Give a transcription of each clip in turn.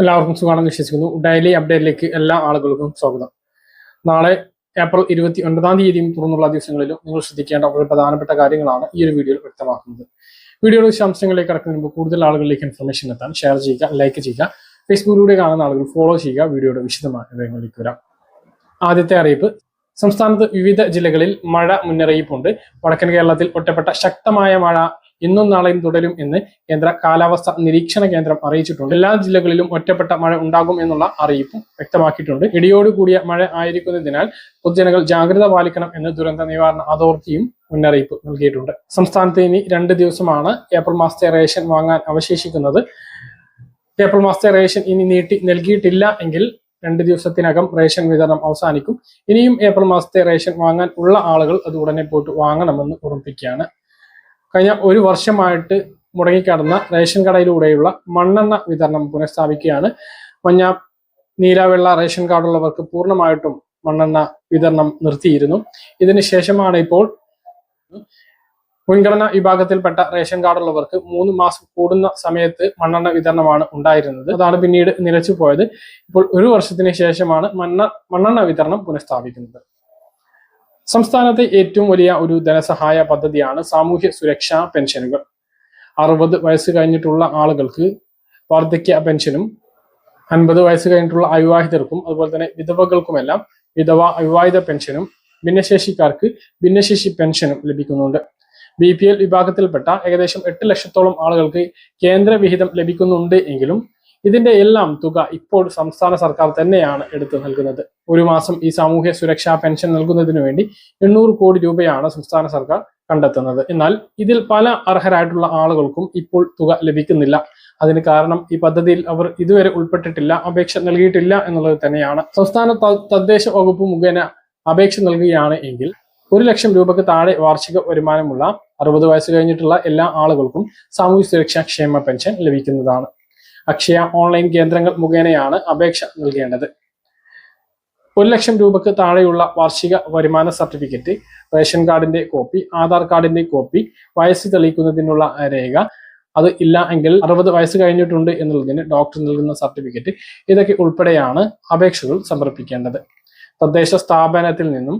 എല്ലാവർക്കും സുഖമാണെന്ന് വിശ്വസിക്കുന്നു. ഡെയിലി അപ്ഡേറ്റിലേക്ക് എല്ലാ ആളുകൾക്കും സ്വാഗതം. നാളെ ഏപ്രിൽ ഇരുപത്തി ഒൻപതാം തീയതിയും തുറന്നുള്ള ദിവസങ്ങളിലും നിങ്ങൾ ശ്രദ്ധിക്കേണ്ട വളരെ പ്രധാനപ്പെട്ട കാര്യങ്ങളാണ് ഈ ഒരു വീഡിയോയിൽ വ്യക്തമാക്കുന്നത്. വീഡിയോയുടെ വിശദാംശങ്ങളിലേക്ക് കടക്കുന്നതിന് മുമ്പ് കൂടുതൽ ആളുകളിലേക്ക് ഇൻഫർമേഷൻ എത്താൻ ഷെയർ ചെയ്യുക ലൈക്ക് ചെയ്യുക ഫേസ്ബുക്കിലൂടെ കാണുന്ന ആളുകൾ ഫോളോ ചെയ്യുക വീഡിയോയുടെ വിശദമായ വിവരങ്ങളിലേക്ക് വരാം. ആദ്യത്തെ അറിയിപ്പ് സംസ്ഥാനത്ത് വിവിധ ജില്ലകളിൽ മഴ മുന്നറിയിപ്പുണ്ട്. വടക്കൻ കേരളത്തിൽ ഒറ്റപ്പെട്ട ശക്തമായ മഴ ഇന്നും നാളെയും തുടരും എന്ന് കേന്ദ്ര കാലാവസ്ഥ നിരീക്ഷണ കേന്ദ്രം അറിയിച്ചിട്ടുണ്ട്. എല്ലാ ജില്ലകളിലും ഒറ്റപ്പെട്ട മഴ ഉണ്ടാകും എന്നുള്ള അറിയിപ്പും വ്യക്തമാക്കിയിട്ടുണ്ട്. ഇടിയോട് കൂടിയ മഴ ആയിരിക്കുന്നതിനാൽ പൊതുജനങ്ങൾ ജാഗ്രത പാലിക്കണം എന്ന് ദുരന്ത നിവാരണ അതോറിറ്റിയും മുന്നറിയിപ്പ് നൽകിയിട്ടുണ്ട്. സംസ്ഥാനത്ത് ഇനി രണ്ട് ദിവസമാണ് ഏപ്രിൽ മാസത്തെ റേഷൻ വാങ്ങാൻ അവശേഷിക്കുന്നത്. ഏപ്രിൽ മാസത്തെ റേഷൻ ഇനി നീട്ടി നൽകിയിട്ടില്ല എങ്കിൽ രണ്ട് ദിവസത്തിനകം റേഷൻ വിതരണം അവസാനിക്കും. ഇനിയും ഏപ്രിൽ മാസത്തെ റേഷൻ വാങ്ങാൻ ഉള്ള ആളുകൾ അത് ഉടനെ പോയിട്ട് വാങ്ങണമെന്ന് ഓർമ്മിപ്പിക്കുകയാണ് കഴിഞ്ഞ ഒരു വർഷമായിട്ട് മുടങ്ങിക്കിടന്ന റേഷൻ കടയിലൂടെയുള്ള മണ്ണെണ്ണ വിതരണം പുനഃസ്ഥാപിക്കുകയാണ്. മഞ്ഞ നീലവെള്ള റേഷൻ കാർഡുള്ളവർക്ക് പൂർണമായിട്ടും മണ്ണെണ്ണ വിതരണം നിർത്തിയിരുന്നു. ഇതിന് ശേഷമാണ് ഇപ്പോൾ മുൻഗണനാ വിഭാഗത്തിൽപ്പെട്ട റേഷൻ കാർഡുള്ളവർക്ക് മൂന്ന് മാസം കൂടുന്ന സമയത്ത് മണ്ണെണ്ണ വിതരണമാണ് ഉണ്ടായിരുന്നത്. അതാണ് പിന്നീട് നിലച്ചു പോയത് ഇപ്പോൾ ഒരു വർഷത്തിന് ശേഷമാണ് മണ്ണ മണ്ണെണ്ണ വിതരണം പുനഃസ്ഥാപിക്കുന്നത്. സംസ്ഥാനത്തെ ഏറ്റവും വലിയ ഒരു ധനസഹായ പദ്ധതിയാണ് സാമൂഹ്യ സുരക്ഷാ പെൻഷനുകൾ. അറുപത് വയസ്സ് കഴിഞ്ഞിട്ടുള്ള ആളുകൾക്ക് വാർദ്ധക്യ പെൻഷനും അൻപത് വയസ്സ് കഴിഞ്ഞിട്ടുള്ള അവിവാഹിതർക്കും അതുപോലെ തന്നെ വിധവകൾക്കുമെല്ലാം വിധവ അവിവാഹിത പെൻഷനും ഭിന്നശേഷിക്കാർക്ക് ഭിന്നശേഷി പെൻഷനും ലഭിക്കുന്നുണ്ട്. ബി പി എൽ വിഭാഗത്തിൽപ്പെട്ട ഏകദേശം എട്ട് ലക്ഷത്തോളം ആളുകൾക്ക് കേന്ദ്ര വിഹിതം ലഭിക്കുന്നുണ്ട് എങ്കിലും ഇതിന്റെ എല്ലാം തുക ഇപ്പോൾ സംസ്ഥാന സർക്കാർ തന്നെയാണ് എടുത്തു നൽകുന്നത്. ഒരു മാസം ഈ സാമൂഹ്യ സുരക്ഷാ പെൻഷൻ നൽകുന്നതിന് വേണ്ടി എണ്ണൂറ് കോടി രൂപയാണ് സംസ്ഥാന സർക്കാർ കണ്ടെത്തുന്നത്. എന്നാൽ ഇതിൽ പല അർഹരായിട്ടുള്ള ആളുകൾക്കും ഇപ്പോൾ തുക ലഭിക്കുന്നില്ല. അതിന് കാരണം ഈ പദ്ധതിയിൽ അവർ ഇതുവരെ ഉൾപ്പെട്ടിട്ടില്ല അപേക്ഷ നൽകിയിട്ടില്ല എന്നുള്ളത് തന്നെയാണ്. സംസ്ഥാന തദ്ദേശ വകുപ്പ് മുഖേന അപേക്ഷ നൽകുകയാണ് എങ്കിൽ ഒരു ലക്ഷം രൂപക്ക് താഴെ വാർഷിക വരുമാനമുള്ള അറുപത് വയസ്സ് കഴിഞ്ഞിട്ടുള്ള എല്ലാ ആളുകൾക്കും സാമൂഹ്യ സുരക്ഷാ ക്ഷേമ പെൻഷൻ ലഭിക്കുന്നതാണ്. അക്ഷയ ഓൺലൈൻ കേന്ദ്രങ്ങൾ മുഖേനയാണ് അപേക്ഷ നൽകേണ്ടത്. ഒരു ലക്ഷം രൂപക്ക് താഴെയുള്ള വാർഷിക വരുമാന സർട്ടിഫിക്കറ്റ് റേഷൻ കാർഡിന്റെ കോപ്പി ആധാർ കാർഡിന്റെ കോപ്പി വയസ്സ് തെളിയിക്കുന്നതിനുള്ള രേഖ അത് ഇല്ല എങ്കിൽ അറുപത് വയസ്സ് കഴിഞ്ഞിട്ടുണ്ട് എന്നുള്ളതിന് ഡോക്ടർ നൽകുന്ന സർട്ടിഫിക്കറ്റ് ഇതൊക്കെ ഉൾപ്പെടെയാണ് അപേക്ഷകൾ സമർപ്പിക്കേണ്ടത്. തദ്ദേശ സ്ഥാപനത്തിൽ നിന്നും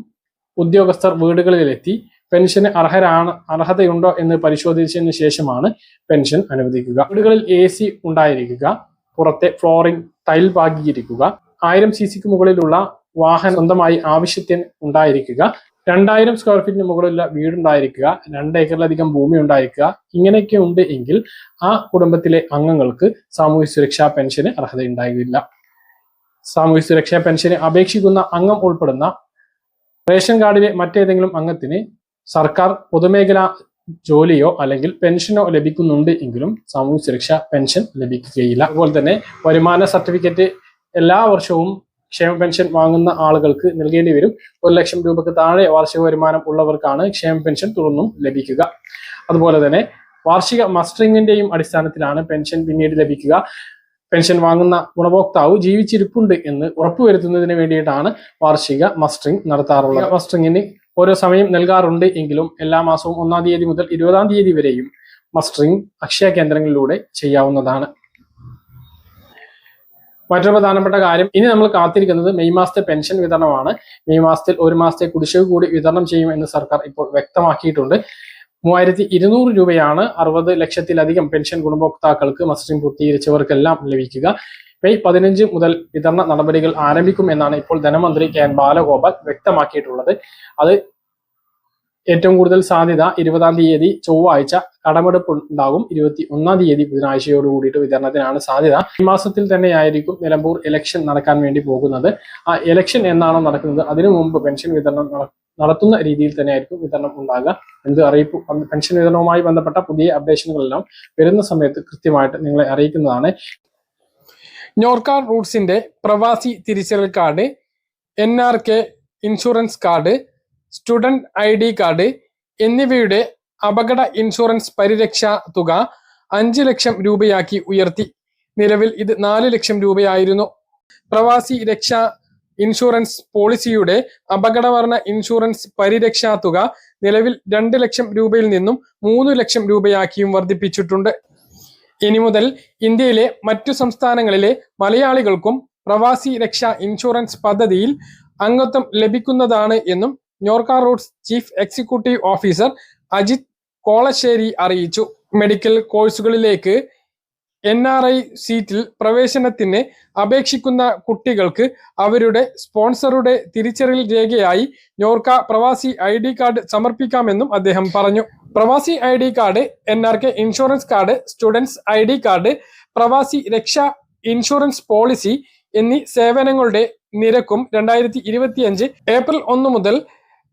ഉദ്യോഗസ്ഥർ വീടുകളിലെത്തി പെൻഷന് അർഹരാണ് അർഹതയുണ്ടോ എന്ന് പരിശോധിച്ചതിന് ശേഷമാണ് പെൻഷൻ അനുവദിക്കുക. വീടുകളിൽ എ സി ഉണ്ടായിരിക്കുക. പുറത്തെ ഫ്ലോറിംഗ് ടൈൽ പാകിയിരിക്കുക. ആയിരം സി സിക്ക് മുകളിലുള്ള വാഹനം സ്വന്തമായി ആവശ്യത്തിന് ഉണ്ടായിരിക്കുക. രണ്ടായിരം സ്ക്വയർ ഫീറ്റിന് മുകളിലുള്ള വീടുണ്ടായിരിക്കുക രണ്ട് ഏക്കറിലധികം ഭൂമി ഉണ്ടായിരിക്കുക. ഇങ്ങനെയൊക്കെ ഉണ്ട് എങ്കിൽ ആ കുടുംബത്തിലെ അംഗങ്ങൾക്ക് സാമൂഹ്യ സുരക്ഷാ പെൻഷന് അർഹതയുണ്ടാകില്ല സാമൂഹ്യ സുരക്ഷാ പെൻഷന് അപേക്ഷിക്കുന്ന അംഗം ഉൾപ്പെടുന്ന റേഷൻ കാർഡിലെ മറ്റേതെങ്കിലും അംഗത്തിന് സർക്കാർ പൊതുമേഖലാ ജോലിയോ അല്ലെങ്കിൽ പെൻഷനോ ലഭിക്കുന്നുണ്ട് എങ്കിലും സാമൂഹ്യ സുരക്ഷാ പെൻഷൻ ലഭിക്കുകയില്ല. അതുപോലെ തന്നെ വരുമാന സർട്ടിഫിക്കറ്റ് എല്ലാ വർഷവും ക്ഷേമ പെൻഷൻ വാങ്ങുന്ന ആളുകൾക്ക് നൽകേണ്ടി വരും. ഒരു ലക്ഷം രൂപക്ക് താഴെ വാർഷിക വരുമാനം ഉള്ളവർക്കാണ് ക്ഷേമ പെൻഷൻ തുടർന്നും ലഭിക്കുക. അതുപോലെ തന്നെ വാർഷിക മസ്റ്ററിങ്ങിന്റെയും അടിസ്ഥാനത്തിലാണ് പെൻഷൻ പിന്നീട് ലഭിക്കുക. പെൻഷൻ വാങ്ങുന്ന ഗുണഭോക്താവ് ജീവിച്ചിരിപ്പുണ്ട് എന്ന് ഉറപ്പുവരുത്തുന്നതിന് വേണ്ടിയിട്ടാണ് വാർഷിക മസ്റ്ററിംഗ് നടത്താറുള്ളത്. മസ്റ്ററിങ്ങിന് ഓരോ സമയം നൽകാറുണ്ട് എങ്കിലും എല്ലാ മാസവും ഒന്നാം തീയതി മുതൽ ഇരുപതാം തീയതി വരെയും മസ്റ്ററിംഗ് അക്ഷയ കേന്ദ്രങ്ങളിലൂടെ ചെയ്യാവുന്നതാണ്. മറ്റൊരു പ്രധാനപ്പെട്ട കാര്യം ഇനി നമ്മൾ കാത്തിരിക്കുന്നത് മെയ് മാസത്തെ പെൻഷൻ വിതരണമാണ്. മെയ് മാസത്തിൽ ഒരു മാസത്തെ കുടിശ്ശിക കൂടി വിതരണം ചെയ്യും എന്ന് സർക്കാർ ഇപ്പോൾ വ്യക്തമാക്കിയിട്ടുണ്ട്. മൂവായിരത്തി ഇരുന്നൂറ് രൂപയാണ് അറുപത് ലക്ഷത്തിലധികം പെൻഷൻ ഗുണഭോക്താക്കൾക്ക് മസ്റ്ററിംഗ് പൂർത്തീകരിച്ചവർക്കെല്ലാം ലഭിക്കുക. മെയ് പതിനഞ്ച് മുതൽ വിതരണ നടപടികൾ ആരംഭിക്കും എന്നാണ് ഇപ്പോൾ ധനമന്ത്രി കെ എൻ ബാലഗോപാൽ വ്യക്തമാക്കിയിട്ടുള്ളത്. അത് ഏറ്റവും കൂടുതൽ സാധ്യത ഇരുപതാം തീയതി ചൊവ്വാഴ്ച കടമെടുപ്പ് ഉണ്ടാകും ഇരുപത്തി ഒന്നാം തീയതി ബുധനാഴ്ചയോട് കൂടിയിട്ട് വിതരണത്തിനാണ് സാധ്യത. ഈ മാസത്തിൽ തന്നെയായിരിക്കും നിലമ്പൂർ ഇലക്ഷൻ നടക്കാൻ വേണ്ടി പോകുന്നത്. ആ ഇലക്ഷൻ എന്നാണോ നടക്കുന്നത്? അതിനു മുമ്പ് പെൻഷൻ വിതരണം നടത്തുന്ന രീതിയിൽ തന്നെയായിരിക്കും വിതരണം ഉണ്ടാകുക. എന്ത് അറിയിപ്പ് പെൻഷൻ വിതരണവുമായി ബന്ധപ്പെട്ട പുതിയ അപ്ഡേഷനുകളെല്ലാം വരുന്ന സമയത്ത് കൃത്യമായിട്ട് നിങ്ങളെ അറിയിക്കുന്നതാണ്. ഞോർക്കാർ റൂട്ട്സിന്റെ പ്രവാസി തിരിച്ചറിയൽ card N R K insurance card student I D card എന്നിവയുടെ അപകട ഇൻഷുറൻസ് പരിരക്ഷാ തുക അഞ്ച് ലക്ഷം രൂപയാക്കി ഉയർത്തി. നിലവിൽ ഇത് നാല് ലക്ഷം രൂപയായിരുന്നു. പ്രവാസി രക്ഷാ ഇൻഷുറൻസ് പോളിസിയുടെ അപകടവർണ ഇൻഷുറൻസ് പരിരക്ഷാ തുക നിലവിൽ രണ്ട് ലക്ഷം രൂപയിൽ നിന്നും മൂന്ന് ലക്ഷം രൂപയാക്കിയും വർദ്ധിപ്പിച്ചിട്ടുണ്ട്. ഇനി മുതൽ ഇന്ത്യയിലെ മറ്റു സംസ്ഥാനങ്ങളിലെ മലയാളികൾക്കും പ്രവാസി രക്ഷാ ഇൻഷുറൻസ് പദ്ധതിയിൽ അംഗത്വം ലഭിക്കുന്നതാണ് എന്നും Norka Roots chief executive officer Ajith Kolassery അറിയിച്ചു. മെഡിക്കൽ കോഴ്സുകളിലേക്ക് എൻ ആർ ഐ സീറ്റിൽ പ്രവേശനത്തിന് അപേക്ഷിക്കുന്ന കുട്ടികൾക്ക് അവരുടെ സ്പോൺസറുടെ തിരിച്ചറിയൽ രേഖയായി നോർക്ക പ്രവാസി ഐ ഡി കാർഡ് സമർപ്പിക്കാമെന്നും അദ്ദേഹം പറഞ്ഞു. പ്രവാസി I D card N R K insurance card students I D card പ്രവാസി രക്ഷാ ഇൻഷുറൻസ് പോളിസി എന്നീ സേവനങ്ങളുടെ നിരക്കും രണ്ടായിരത്തി ഇരുപത്തിയഞ്ച് ഏപ്രിൽ ഒന്ന് മുതൽ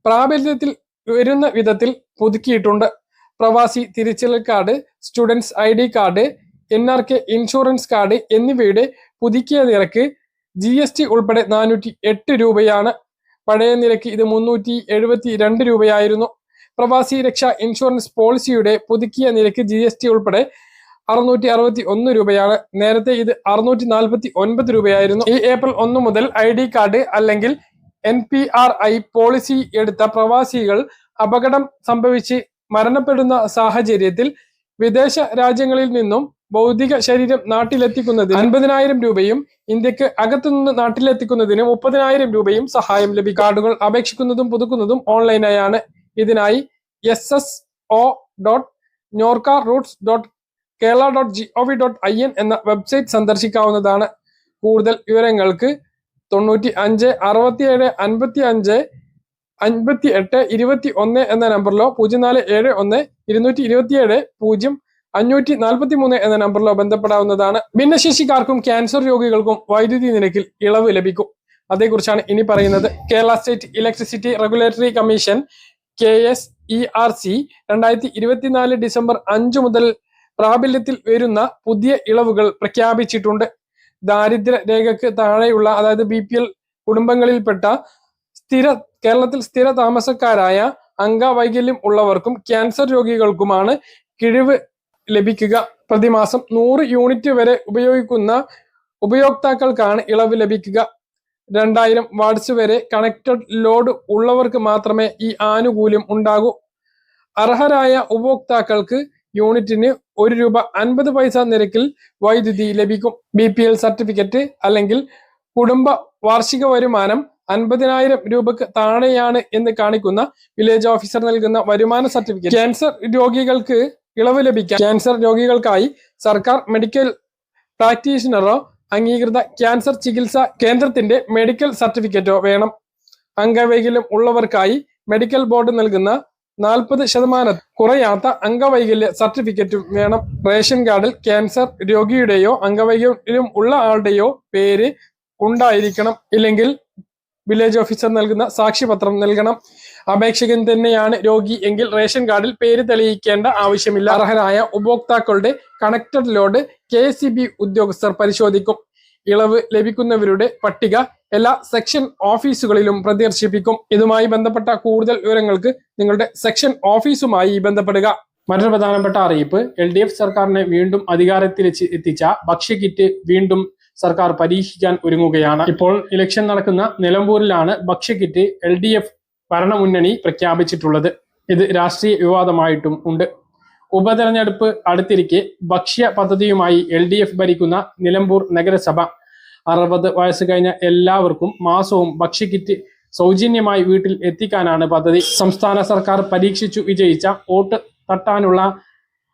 പ്രാബല്യത്തിൽ വരുന്ന വിധത്തിൽ പുതുക്കിയിട്ടുണ്ട്. പ്രവാസി തിരിച്ചറിയൽ card students I D card N R K insurance card എന്നിവയുടെ പുതുക്കിയ നിരക്ക് ജി എസ് ടി ഉൾപ്പെടെ നാനൂറ്റി എട്ട് രൂപയാണ്. പഴയ നിരക്ക് ഇത് മുന്നൂറ്റി എഴുപത്തി രണ്ട് രൂപയായിരുന്നു. പ്രവാസി രക്ഷാ ഇൻഷുറൻസ് പോളിസിയുടെ പുതുക്കിയ നിരക്ക് ജി എസ് ടി ഉൾപ്പെടെ അറുന്നൂറ്റി അറുപത്തി ഒന്ന് രൂപയാണ്. നേരത്തെ ഇത് അറുന്നൂറ്റി നാൽപ്പത്തി ഒൻപത് രൂപയായിരുന്നു. ഈ ഏപ്രിൽ ഒന്ന് മുതൽ ഐ ഡി കാർഡ് അല്ലെങ്കിൽ N P R I policy എടുത്ത പ്രവാസികൾ അപകടം സംഭവിച്ച് മരണപ്പെടുന്ന സാഹചര്യത്തിൽ വിദേശ രാജ്യങ്ങളിൽ നിന്നും ഭൗതിക ശരീരം നാട്ടിലെത്തിക്കുന്നതിന് അൻപതിനായിരം രൂപയും ഇന്ത്യയ്ക്ക് അകത്തുനിന്ന് നാട്ടിലെത്തിക്കുന്നതിന് മുപ്പതിനായിരം രൂപയും സഹായം ലഭിക്കും കാർഡുകൾ അപേക്ഷിക്കുന്നതും പുതുക്കുന്നതും ഓൺലൈനായാണ്. ഇതിനായി S S O dot Norka Roots dot Kerala dot G O V dot I N എന്ന വെബ്സൈറ്റ് സന്ദർശിക്കാവുന്നതാണ്. കൂടുതൽ വിവരങ്ങൾക്ക് തൊണ്ണൂറ്റി അഞ്ച് അറുപത്തിയേഴ് അൻപത്തി അഞ്ച് അൻപത്തി എട്ട് ഇരുപത്തി ഒന്ന് എന്ന നമ്പറിലോ പൂജ്യം നാല് ഏഴ് ഒന്ന് ഇരുന്നൂറ്റി ഇരുപത്തിയേഴ് പൂജ്യം അഞ്ഞൂറ്റി നാൽപ്പത്തി മൂന്ന് എന്ന നമ്പറിലോ ബന്ധപ്പെടാവുന്നതാണ്. ഭിന്നശേഷിക്കാർക്കും ക്യാൻസർ രോഗികൾക്കും വൈദ്യുതി നിരക്കിൽ ഇളവ് ലഭിക്കും. അതേക്കുറിച്ചാണ് ഇനി പറയുന്നത്. Kerala State Electricity Regulatory Commission K S E R C രണ്ടായിരത്തി ഇരുപത്തിനാല് ഡിസംബർ അഞ്ച് മുതൽ പ്രാബല്യത്തിൽ വരുന്ന പുതിയ ഇളവുകൾ പ്രഖ്യാപിച്ചിട്ടുണ്ട്. ദാരിദ്ര്യ രേഖക്ക് താഴെയുള്ള അതായത് ബി പി എൽ കുടുംബങ്ങളിൽപ്പെട്ട സ്ഥിര കേരളത്തിൽ സ്ഥിര താമസക്കാരായ അംഗവൈകല്യം ഉള്ളവർക്കും ക്യാൻസർ രോഗികൾക്കുമാണ് കിഴിവ് ലഭിക്കുക. പ്രതിമാസം നൂറ് യൂണിറ്റ് വരെ ഉപയോഗിക്കുന്ന ഉപയോക്താക്കൾക്കാണ് ഇളവ് ലഭിക്കുക. രണ്ടായിരം വാട്സ് വരെ കണക്റ്റഡ് ലോഡ് ഉള്ളവർക്ക് മാത്രമേ ഈ ആനുകൂല്യം ഉണ്ടാകൂ. അർഹരായ ഉപഭോക്താക്കൾക്ക് യൂണിറ്റിന് ഒരു രൂപ അൻപത് പൈസ നിരക്കിൽ വൈദ്യുതി ലഭിക്കും. ബി പി എൽ സർട്ടിഫിക്കറ്റ് അല്ലെങ്കിൽ കുടുംബ വാർഷിക വരുമാനം അൻപതിനായിരം രൂപക്ക് താഴെയാണ് എന്ന് കാണിക്കുന്ന വില്ലേജ് ഓഫീസർ നൽകുന്ന വരുമാന സർട്ടിഫിക്കറ്റ്. ക്യാൻസർ രോഗികൾക്ക് ഇളവ് ലഭിക്കാൻ ക്യാൻസർ രോഗികൾക്കായി സർക്കാർ മെഡിക്കൽ പ്രാക്ടീഷണറോ അംഗീകൃത ക്യാൻസർ ചികിത്സാ കേന്ദ്രത്തിന്റെ മെഡിക്കൽ സർട്ടിഫിക്കറ്റോ വേണം. അംഗവൈകല്യം ഉള്ളവർക്കായി മെഡിക്കൽ ബോർഡ് നൽകുന്ന നാൽപ്പത് ശതമാനം കുറയാത്ത അംഗവൈകല്യ സർട്ടിഫിക്കറ്റും വേണം. റേഷൻ കാർഡിൽ ക്യാൻസർ രോഗിയുടെയോ അംഗവൈകല്യം ഉള്ള ആളുടെയോ പേര് ഉണ്ടായിരിക്കണം. ഇല്ലെങ്കിൽ വില്ലേജ് ഓഫീസർ നൽകുന്ന സാക്ഷ്യപത്രം നൽകണം. അപേക്ഷകൻ തന്നെയാണ് രോഗി എങ്കിൽ റേഷൻ കാർഡിൽ പേര് തെളിയിക്കേണ്ട ആവശ്യമില്ല. അർഹരായ ഉപഭോക്താക്കളുടെ കണക്റ്റഡ് ലോഡ് കെ ഉദ്യോഗസ്ഥർ പരിശോധിക്കും. ഇളവ് ലഭിക്കുന്നവരുടെ പട്ടിക എല്ലാ സെക്ഷൻ ഓഫീസുകളിലും പ്രദർശിപ്പിക്കും. ഇതുമായി ബന്ധപ്പെട്ട കൂടുതൽ വിവരങ്ങൾക്ക് നിങ്ങളുടെ സെക്ഷൻ ഓഫീസുമായി ബന്ധപ്പെടുക. മറ്റൊരു പ്രധാനപ്പെട്ട അറിയിപ്പ് എൽ സർക്കാരിനെ വീണ്ടും അധികാരത്തിൽ എത്തിച്ച എത്തിച്ച ഭക്ഷ്യക്കിറ്റ് വീണ്ടും സർക്കാർ പരീക്ഷിക്കാൻ ഒരുങ്ങുകയാണ്. ഇപ്പോൾ ഇലക്ഷൻ നടക്കുന്ന നിലമ്പൂരിലാണ് ഭക്ഷ്യക്കിറ്റ് എൽ ഡി എഫ് ഭരണമുന്നണി പ്രഖ്യാപിച്ചിട്ടുള്ളത്. ഇത് രാഷ്ട്രീയ വിവാദമായിട്ടും ഉണ്ട്. ഉപതെരഞ്ഞെടുപ്പ് അടുത്തിരിക്കെ ഭക്ഷ്യ പദ്ധതിയുമായി എൽ ഡി എഫ് ഭരിക്കുന്ന നിലമ്പൂർ നഗരസഭ. അറുപത് വയസ്സ് കഴിഞ്ഞ എല്ലാവർക്കും മാസവും ഭക്ഷ്യക്കിറ്റ് സൗജന്യമായി വീട്ടിൽ എത്തിക്കാനാണ് പദ്ധതി. സംസ്ഥാന സർക്കാർ പരീക്ഷിച്ചു വിജയിച്ച വോട്ട് തട്ടാനുള്ള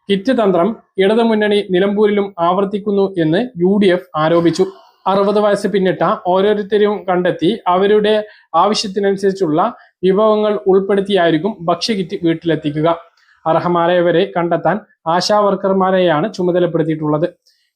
കിറ്റ് തന്ത്രം ഇടതുമുന്നണി നിലമ്പൂരിലും ആവർത്തിക്കുന്നു എന്ന് യു ഡി എഫ് ആരോപിച്ചു. അറുപത് വയസ്സ് പിന്നിട്ട ഓരോരുത്തരെയും കണ്ടെത്തി അവരുടെ ആവശ്യത്തിനനുസരിച്ചുള്ള വിഭവങ്ങൾ ഉൾപ്പെടുത്തിയായിരിക്കും ഭക്ഷ്യകിറ്റ് വീട്ടിലെത്തിക്കുക. അർഹമാരായവരെ കണ്ടെത്താൻ ആശാ വർക്കർമാരെയാണ് ചുമതലപ്പെടുത്തിയിട്ടുള്ളത്.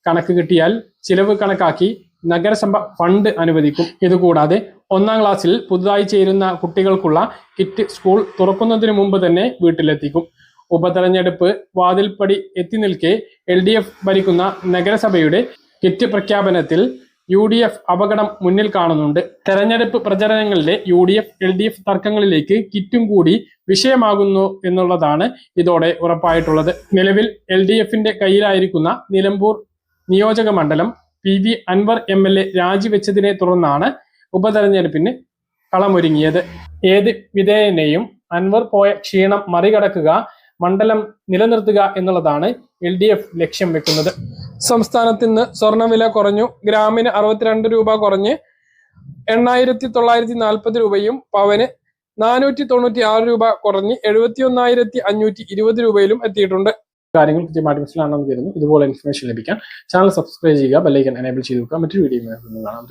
കണക്ക് കിട്ടിയാൽ ചിലവ് കണക്കാക്കി നഗരസഭ ഫണ്ട് അനുവദിക്കും. ഇതുകൂടാതെ ഒന്നാം ക്ലാസ്സിൽ പുതുതായി ചേരുന്ന കുട്ടികൾക്കുള്ള കിറ്റ് സ്കൂൾ തുറക്കുന്നതിന് മുമ്പ് തന്നെ വീട്ടിലെത്തിക്കും. ഉപതെരഞ്ഞെടുപ്പ് വാതിൽപ്പടി എത്തി നിൽക്കെ എൽ ഡി എഫ് ഭരിക്കുന്ന നഗരസഭയുടെ കിറ്റ് പ്രഖ്യാപനത്തിൽ യു ഡി എഫ് അപകടം മുന്നിൽ കാണുന്നുണ്ട്. തെരഞ്ഞെടുപ്പ് പ്രചരണങ്ങളിലെ U D F L D F തർക്കങ്ങളിലേക്ക് കിറ്റും കൂടി വിഷയമാകുന്നു എന്നുള്ളതാണ് ഇതോടെ ഉറപ്പായിട്ടുള്ളത്. നിലവിൽ എൽ ഡി എഫിന്റെ കയ്യിലായിരിക്കുന്ന നിലമ്പൂർ നിയോജക മണ്ഡലം P V Anvar M L A രാജിവെച്ചതിനെ തുടർന്നാണ് ഉപതെരഞ്ഞെടുപ്പിന് കളമൊരുങ്ങിയത്. ഏത് വിധേയനെയും അൻവർ പോയ ക്ഷീണം മറികടക്കുക മണ്ഡലം നിലനിർത്തുക എന്നുള്ളതാണ് എൽ ഡി എഫ് ലക്ഷ്യം വെക്കുന്നത്. സംസ്ഥാനത്ത് ഇന്ന് സ്വർണവില കുറഞ്ഞു ഗ്രാമിന് അറുപത്തിരണ്ട് രൂപ കുറഞ്ഞ് എണ്ണായിരത്തി തൊള്ളായിരത്തി നാൽപ്പത് രൂപയും പവന് നാനൂറ്റി തൊണ്ണൂറ്റി ആറ് രൂപ കുറഞ്ഞ് എഴുപത്തി ഒന്നായിരത്തി അഞ്ഞൂറ്റി ഇരുപത് രൂപയിലും എത്തിയിട്ടുണ്ട്. കാര്യങ്ങൾ കൃത്യമായിട്ട് മനസ്സിലാണെന്ന് തരുന്നു ഇതുപോലെ ഇൻഫർമേഷൻ ലഭിക്കാൻ ചാനൽ സബ്സ്ക്രൈബ് ചെയ്യുക ബെല്ലൈക്കൻ എനേബിൾ ചെയ്ത് വെക്കുക മറ്റൊരു വീഡിയോ കാണാം.